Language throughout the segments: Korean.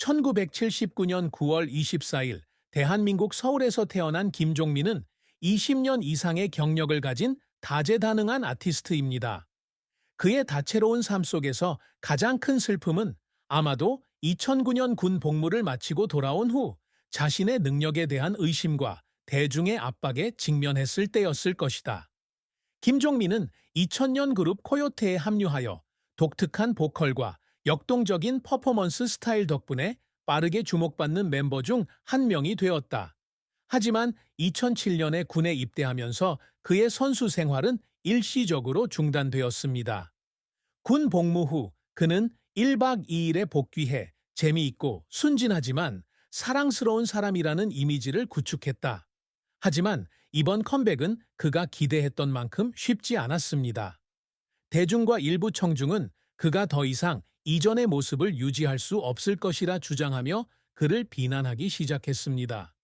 1979년 9월 24일 대한민국 서울에서 태어난 김종민은 20년 이상의 경력을 가진 다재다능한 아티스트입니다. 그의 다채로운 삶 속에서 가장 큰 슬픔은 아마도 2009년 군 복무를 마치고 돌아온 후 자신의 능력에 대한 의심과 대중의 압박에 직면했을 때였을 것이다. 김종민은 2000년 그룹 코요테에 합류하여 독특한 보컬과 역동적인 퍼포먼스 스타일 덕분에 빠르게 주목받는 멤버 중 한 명이 되었다. 하지만 2007년에 군에 입대하면서 그의 선수 생활은 일시적으로 중단되었습니다. 군 복무 후 그는 1박 2일에 복귀해 재미있고 순진하지만 사랑스러운 사람이라는 이미지를 구축했다. 하지만 이번 컴백은 그가 기대했던 만큼 쉽지 않았습니다. 대중과 일부 청중은 그가 더 이상 이전의 모습을 유지할 수 없을 것이라 주장하며 그를 비난하기 시작했습니다.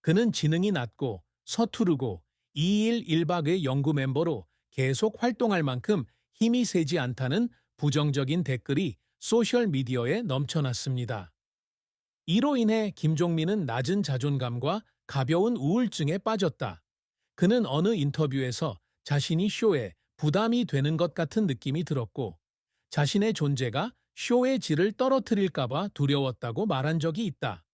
그는 지능이 낮고 서투르고 2일 1박의 연구 멤버로 계속 활동할 만큼 힘이 세지 않다는 부정적인 댓글이 소셜미디어에 넘쳐났습니다. 이로 인해 김종민은 낮은 자존감과 가벼운 우울증에 빠졌다. 그는 어느 인터뷰에서 자신이 쇼에 부담이 되는 것 같은 느낌이 들었고 자신의 존재가 쇼의 질을 떨어뜨릴까봐 두려웠다고 말한 적이 있다.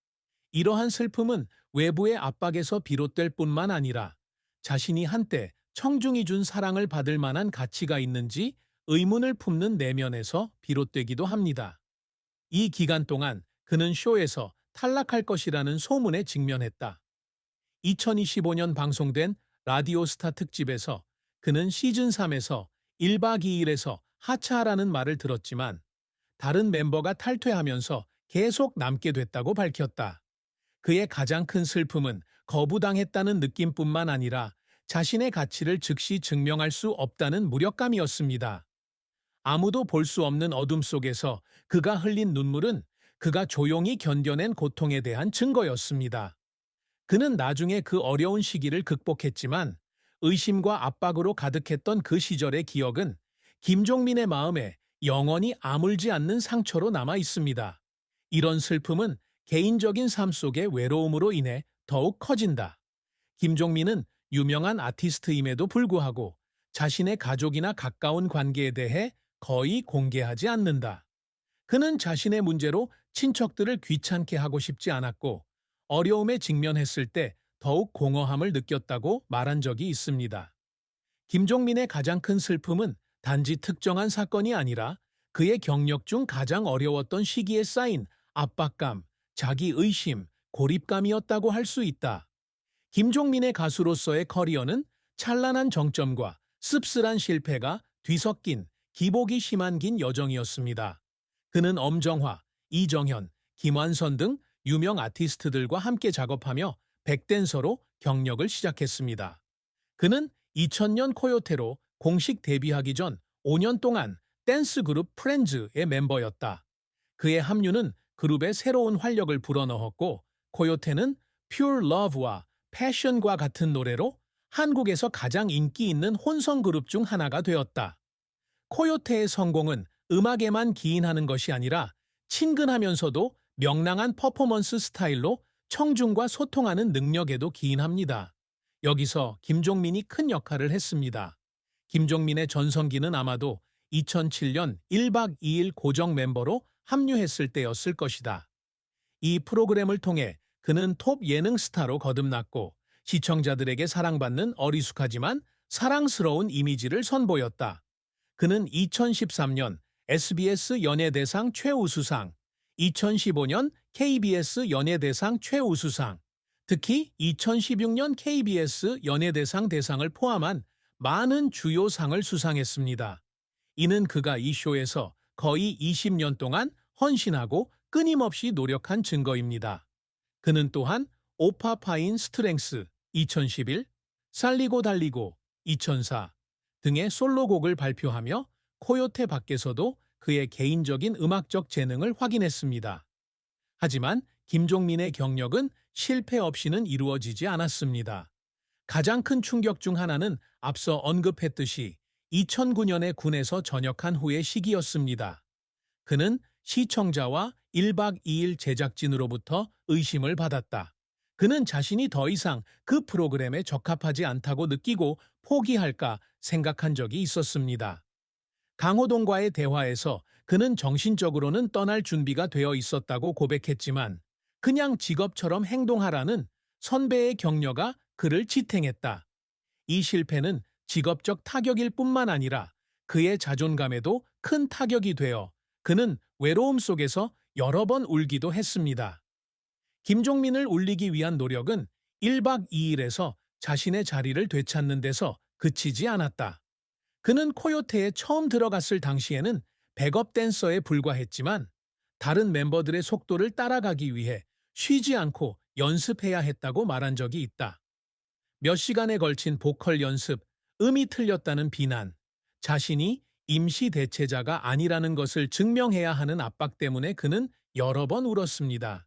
이러한 슬픔은 외부의 압박에서 비롯될 뿐만 아니라 자신이 한때 청중이 준 사랑을 받을 만한 가치가 있는지 의문을 품는 내면에서 비롯되기도 합니다. 이 기간 동안 그는 쇼에서 탈락할 것이라는 소문에 직면했다. 2025년 방송된 라디오스타 특집에서 그는 시즌 3에서 1박 2일에서 하차하라는 말을 들었지만 다른 멤버가 탈퇴하면서 계속 남게 됐다고 밝혔다. 그의 가장 큰 슬픔은 거부당했다는 느낌뿐만 아니라 자신의 가치를 즉시 증명할 수 없다는 무력감이었습니다. 아무도 볼 수 없는 어둠 속에서 그가 흘린 눈물은 그가 조용히 견뎌낸 고통에 대한 증거였습니다. 그는 나중에 그 어려운 시기를 극복했지만 의심과 압박으로 가득했던 그 시절의 기억은 김종민의 마음에 영원히 아물지 않는 상처로 남아 있습니다. 이런 슬픔은 개인적인 삶 속의 외로움으로 인해 더욱 커진다. 김종민은 유명한 아티스트임에도 불구하고 자신의 가족이나 가까운 관계에 대해 거의 공개하지 않는다. 그는 자신의 문제로 친척들을 귀찮게 하고 싶지 않았고 어려움에 직면했을 때 더욱 공허함을 느꼈다고 말한 적이 있습니다. 김종민의 가장 큰 슬픔은 단지 특정한 사건이 아니라 그의 경력 중 가장 어려웠던 시기에 쌓인 압박감, 자기 의심, 고립감이었다고 할 수 있다. 김종민의 가수로서의 커리어는 찬란한 정점과 씁쓸한 실패가 뒤섞인 기복이 심한 긴 여정이었습니다. 그는 엄정화, 이정현, 김완선 등 유명 아티스트들과 함께 작업하며 백댄서로 경력을 시작했습니다. 그는 2000년 코요테로 공식 데뷔하기 전 5년 동안 댄스 그룹 프렌즈의 멤버였다. 그의 합류는 그룹에 새로운 활력을 불어넣었고 코요테는 Pure Love와 Passion과 같은 노래로 한국에서 가장 인기 있는 혼성 그룹 중 하나가 되었다. 코요테의 성공은 음악에만 기인하는 것이 아니라 친근하면서도 명랑한 퍼포먼스 스타일로 청중과 소통하는 능력에도 기인합니다. 여기서 김종민이 큰 역할을 했습니다. 김종민의 전성기는 아마도 2007년 1박 2일 고정 멤버로 합류했을 때였을 것이다. 이 프로그램을 통해 그는 톱 예능 스타로 거듭났고 시청자들에게 사랑받는 어리숙하지만 사랑스러운 이미지를 선보였다. 그는 2013년 SBS 연예대상 최우수상, 2015년 KBS 연예대상 최우수상, 특히 2016년 KBS 연예대상 대상을 포함한 많은 주요 상을 수상했습니다. 이는 그가 이 쇼에서 거의 20년 동안 헌신하고 끊임없이 노력한 증거입니다. 그는 또한 오파파인 스트렝스 2011, 살리고 달리고 2004 등의 솔로곡을 발표하며 코요테 밖에서도 그의 개인적인 음악적 재능을 확인했습니다. 하지만 김종민의 경력은 실패 없이는 이루어지지 않았습니다. 가장 큰 충격 중 하나는 앞서 언급했듯이 2009년에 군에서 전역한 후의 시기였습니다. 그는 시청자와 1박 2일 제작진으로부터 의심을 받았다. 그는 자신이 더 이상 그 프로그램에 적합하지 않다고 느끼고 포기할까 생각한 적이 있었습니다. 강호동과의 대화에서 그는 정신적으로는 떠날 준비가 되어 있었다고 고백했지만 그냥 직업처럼 행동하라는 선배의 격려가 그를 지탱했다. 이 실패는 직업적 타격일 뿐만 아니라 그의 자존감에도 큰 타격이 되어 그는 외로움 속에서 여러 번 울기도 했습니다. 김종민을 울리기 위한 노력은 1박 2일에서 자신의 자리를 되찾는 데서 그치지 않았다. 그는 코요테에 처음 들어갔을 당시에는 백업 댄서에 불과했지만 다른 멤버들의 속도를 따라가기 위해 쉬지 않고 연습해야 했다고 말한 적이 있다. 몇 시간에 걸친 보컬 연습, 음이 틀렸다는 비난, 자신이 임시 대체자가 아니라는 것을 증명해야 하는 압박 때문에 그는 여러 번 울었습니다.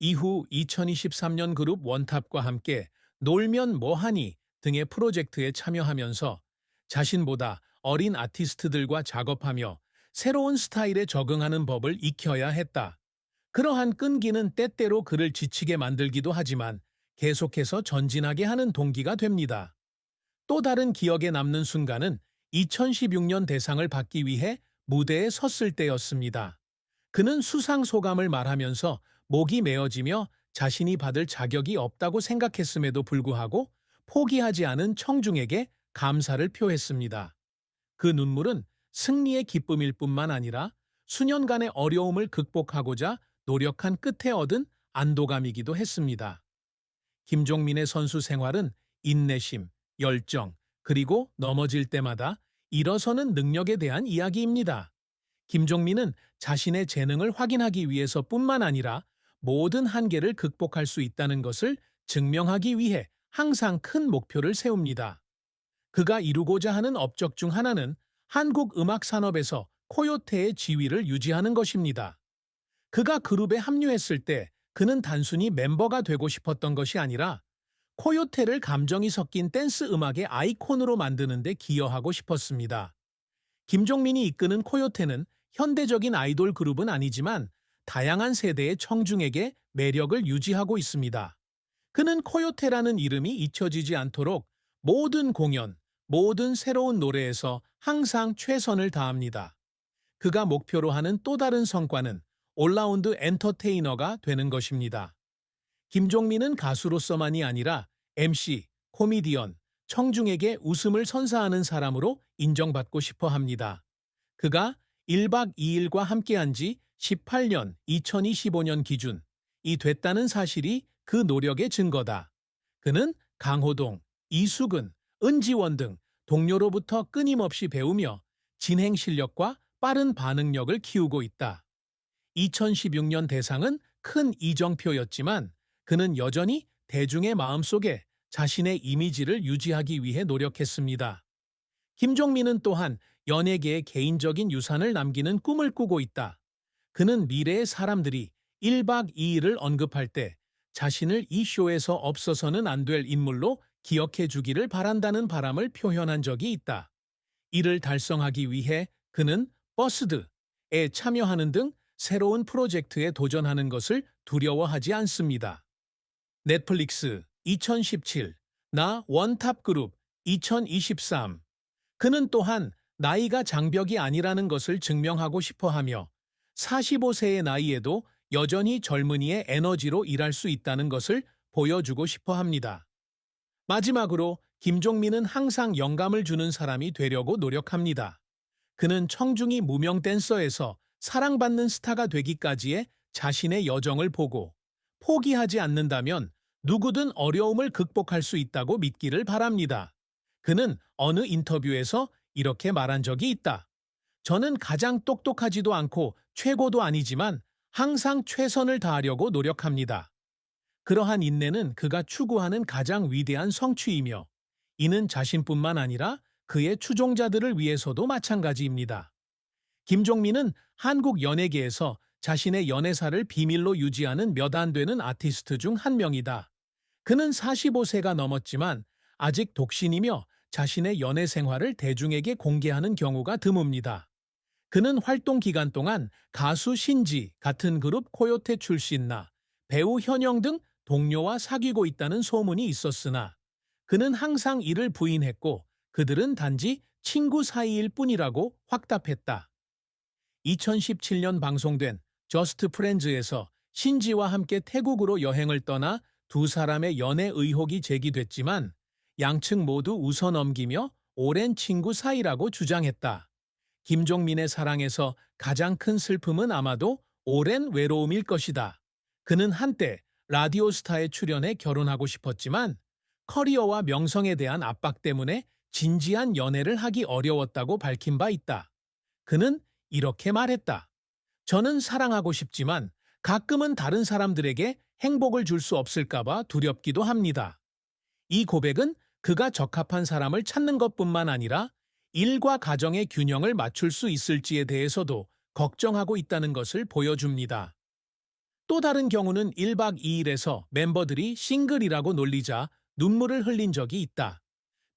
이후 2023년 그룹 원탑과 함께 놀면 뭐하니 등의 프로젝트에 참여하면서 자신보다 어린 아티스트들과 작업하며 새로운 스타일에 적응하는 법을 익혀야 했다. 그러한 끈기는 때때로 그를 지치게 만들기도 하지만 계속해서 전진하게 하는 동기가 됩니다. 또 다른 기억에 남는 순간은 2016년 대상을 받기 위해 무대에 섰을 때였습니다. 그는 수상 소감을 말하면서 목이 메어지며 자신이 받을 자격이 없다고 생각했음에도 불구하고 포기하지 않은 청중에게 감사를 표했습니다. 그 눈물은 승리의 기쁨일 뿐만 아니라 수년간의 어려움을 극복하고자 노력한 끝에 얻은 안도감이기도 했습니다. 김종민의 선수 생활은 인내심, 열정, 그리고 넘어질 때마다 일어서는 능력에 대한 이야기입니다. 김종민은 자신의 재능을 확인하기 위해서뿐만 아니라 모든 한계를 극복할 수 있다는 것을 증명하기 위해 항상 큰 목표를 세웁니다. 그가 이루고자 하는 업적 중 하나는 한국 음악 산업에서 코요테의 지위를 유지하는 것입니다. 그가 그룹에 합류했을 때 그는 단순히 멤버가 되고 싶었던 것이 아니라 코요테를 감정이 섞인 댄스 음악의 아이콘으로 만드는 데 기여하고 싶었습니다. 김종민이 이끄는 코요테는 현대적인 아이돌 그룹은 아니지만 다양한 세대의 청중에게 매력을 유지하고 있습니다. 그는 코요테라는 이름이 잊혀지지 않도록 모든 공연, 모든 새로운 노래에서 항상 최선을 다합니다. 그가 목표로 하는 또 다른 성과는 올라운드 엔터테이너가 되는 것입니다. 김종민은 가수로서만이 아니라 MC, 코미디언, 청중에게 웃음을 선사하는 사람으로 인정받고 싶어 합니다. 그가 1박 2일과 함께한 지 18년 2025년 기준 이 됐다는 사실이 그 노력의 증거다. 그는 강호동, 이수근, 은지원 등 동료로부터 끊임없이 배우며 진행 실력과 빠른 반응력을 키우고 있다. 2016년 대상은 큰 이정표였지만 그는 여전히 대중의 마음속에 자신의 이미지를 유지하기 위해 노력했습니다. 김종민은 또한 연예계의 개인적인 유산을 남기는 꿈을 꾸고 있다. 그는 미래의 사람들이 1박 2일을 언급할 때 자신을 이 쇼에서 없어서는 안 될 인물로 기억해 주기를 바란다는 바람을 표현한 적이 있다. 이를 달성하기 위해 그는 버스드에 참여하는 등 새로운 프로젝트에 도전하는 것을 두려워하지 않습니다. 넷플릭스 2017, 나 원탑 그룹 2023. 그는 또한 나이가 장벽이 아니라는 것을 증명하고 싶어 하며 45세의 나이에도 여전히 젊은이의 에너지로 일할 수 있다는 것을 보여주고 싶어 합니다. 마지막으로 김종민은 항상 영감을 주는 사람이 되려고 노력합니다. 그는 청중이 무명 댄서에서 사랑받는 스타가 되기까지의 자신의 여정을 보고 포기하지 않는다면 누구든 어려움을 극복할 수 있다고 믿기를 바랍니다. 그는 어느 인터뷰에서 이렇게 말한 적이 있다. 저는 가장 똑똑하지도 않고 최고도 아니지만 항상 최선을 다하려고 노력합니다. 그러한 인내는 그가 추구하는 가장 위대한 성취이며 이는 자신뿐만 아니라 그의 추종자들을 위해서도 마찬가지입니다. 김종민은 한국 연예계에서 자신의 연애사를 비밀로 유지하는 몇 안 되는 아티스트 중 한 명이다. 그는 45세가 넘었지만 아직 독신이며 자신의 연애 생활을 대중에게 공개하는 경우가 드뭅니다. 그는 활동 기간 동안 가수 신지 같은 그룹 코요테 출신나 배우 현영 등 동료와 사귀고 있다는 소문이 있었으나 그는 항상 이를 부인했고 그들은 단지 친구 사이일 뿐이라고 확답했다. 2017년 방송된 저스트 프렌즈에서 신지와 함께 태국으로 여행을 떠나 두 사람의 연애 의혹이 제기됐지만 양측 모두 웃어 넘기며 오랜 친구 사이라고 주장했다. 김종민의 사랑에서 가장 큰 슬픔은 아마도 오랜 외로움일 것이다. 그는 한때 라디오스타에 출연해 결혼하고 싶었지만 커리어와 명성에 대한 압박 때문에 진지한 연애를 하기 어려웠다고 밝힌 바 있다. 그는 이렇게 말했다. 저는 사랑하고 싶지만 가끔은 다른 사람들에게 행복을 줄 수 없을까봐 두렵기도 합니다. 이 고백은 그가 적합한 사람을 찾는 것뿐만 아니라 일과 가정의 균형을 맞출 수 있을지에 대해서도 걱정하고 있다는 것을 보여줍니다. 또 다른 경우는 1박 2일에서 멤버들이 싱글이라고 놀리자 눈물을 흘린 적이 있다.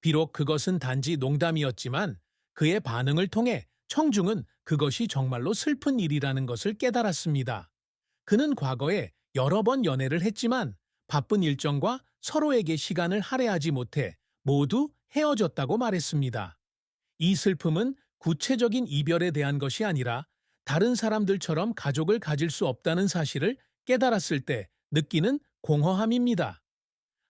비록 그것은 단지 농담이었지만 그의 반응을 통해 청중은 그것이 정말로 슬픈 일이라는 것을 깨달았습니다. 그는 과거에 여러 번 연애를 했지만 바쁜 일정과 서로에게 시간을 할애하지 못해 모두 헤어졌다고 말했습니다. 이 슬픔은 구체적인 이별에 대한 것이 아니라 다른 사람들처럼 가족을 가질 수 없다는 사실을 깨달았을 때 느끼는 공허함입니다.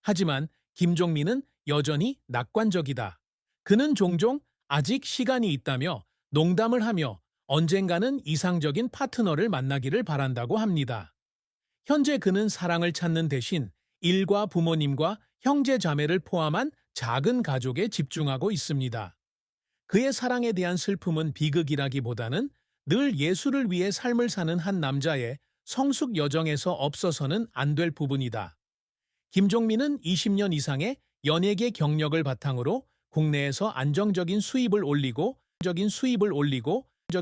하지만 김종민은 여전히 낙관적이다. 그는 종종 아직 시간이 있다며 농담을 하며 언젠가는 이상적인 파트너를 만나기를 바란다고 합니다. 현재 그는 사랑을 찾는 대신 일과 부모님과 형제 자매를 포함한 작은 가족에 집중하고 있습니다. 그의 사랑에 대한 슬픔은 비극이라기보다는 늘 예술을 위해 삶을 사는 한 남자의 성숙 여정에서 없어서는 안 될 부분이다. 김종민은 20년 이상의 연예계 경력을 바탕으로 국내에서 안정적인 수입을 올리고 적인 수입을 올리고